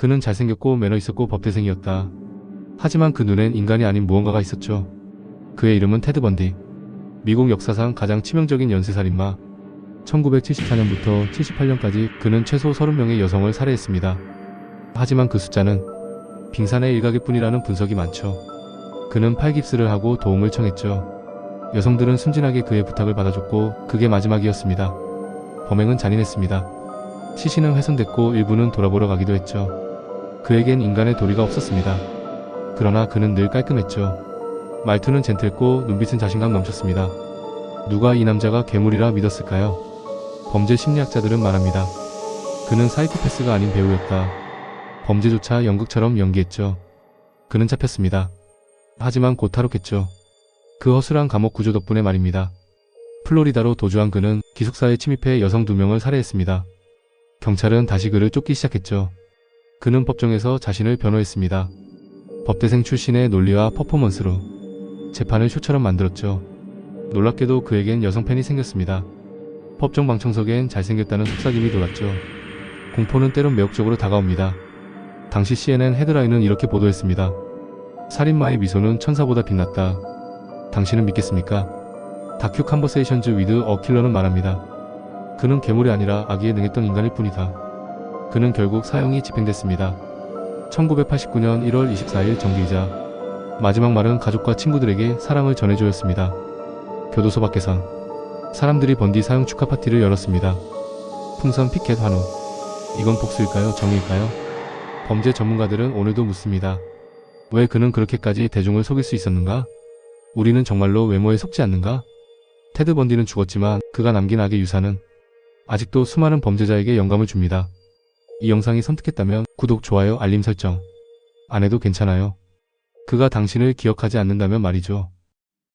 그는 잘생겼고 매너 있었고 법대생이었다. 하지만 그 눈엔 인간이 아닌 무언가가 있었죠. 그의 이름은 테드 번디. 미국 역사상 가장 치명적인 연쇄살인마. 1974년부터 78년까지 그는 최소 30명의 여성을 살해했습니다. 하지만 그 숫자는 빙산의 일각일 뿐이라는 분석이 많죠. 그는 팔깁스를 하고 도움을 청했죠. 여성들은 순진하게 그의 부탁을 받아줬고 그게 마지막이었습니다. 범행은 잔인했습니다. 시신은 훼손됐고 일부는 돌아보러 가기도 했죠. 그에겐 인간의 도리가 없었습니다. 그러나 그는 늘 깔끔했죠. 말투는 젠틀했고 눈빛은 자신감 넘쳤습니다. 누가 이 남자가 괴물이라 믿었을까요? 범죄 심리학자들은 말합니다. 그는 사이코패스가 아닌 배우였다. 범죄조차 연극처럼 연기했죠. 그는 잡혔습니다. 하지만 곧 탈옥했죠. 그 허술한 감옥 구조 덕분에 말입니다. 플로리다로 도주한 그는 기숙사에 침입해 여성 두 명을 살해했습니다. 경찰은 다시 그를 쫓기 시작했죠. 그는 법정에서 자신을 변호했습니다. 법대생 출신의 논리와 퍼포먼스로 재판을 쇼처럼 만들었죠. 놀랍게도 그에겐 여성 팬이 생겼습니다. 법정 방청석엔 잘생겼다는 속삭임이 돌았죠. 공포는 때론 매혹적으로 다가옵니다. 당시 CNN 헤드라인은 이렇게 보도했습니다. 살인마의 미소는 천사보다 빛났다. 당신은 믿겠습니까? 다큐 컨버세이션즈 위드 어 킬러는 말합니다. 그는 괴물이 아니라 아기에 능했던 인간일 뿐이다. 그는 결국 사형이 집행됐습니다. 1989년 1월 24일 정기이자 마지막 말은 가족과 친구들에게 사랑을 전해주었습니다. 교도소 밖에선 사람들이 번디 사형 축하 파티를 열었습니다. 풍선 피켓 환호. 이건 복수일까요? 정의일까요? 범죄 전문가들은 오늘도 묻습니다. 왜 그는 그렇게까지 대중을 속일 수 있었는가? 우리는 정말로 외모에 속지 않는가? 테드 번디는 죽었지만 그가 남긴 악의 유산은 아직도 수많은 범죄자에게 영감을 줍니다. 이 영상이 섬뜩했다면 구독, 좋아요, 알림 설정 안 해도 괜찮아요. 그가 당신을 기억하지 않는다면 말이죠.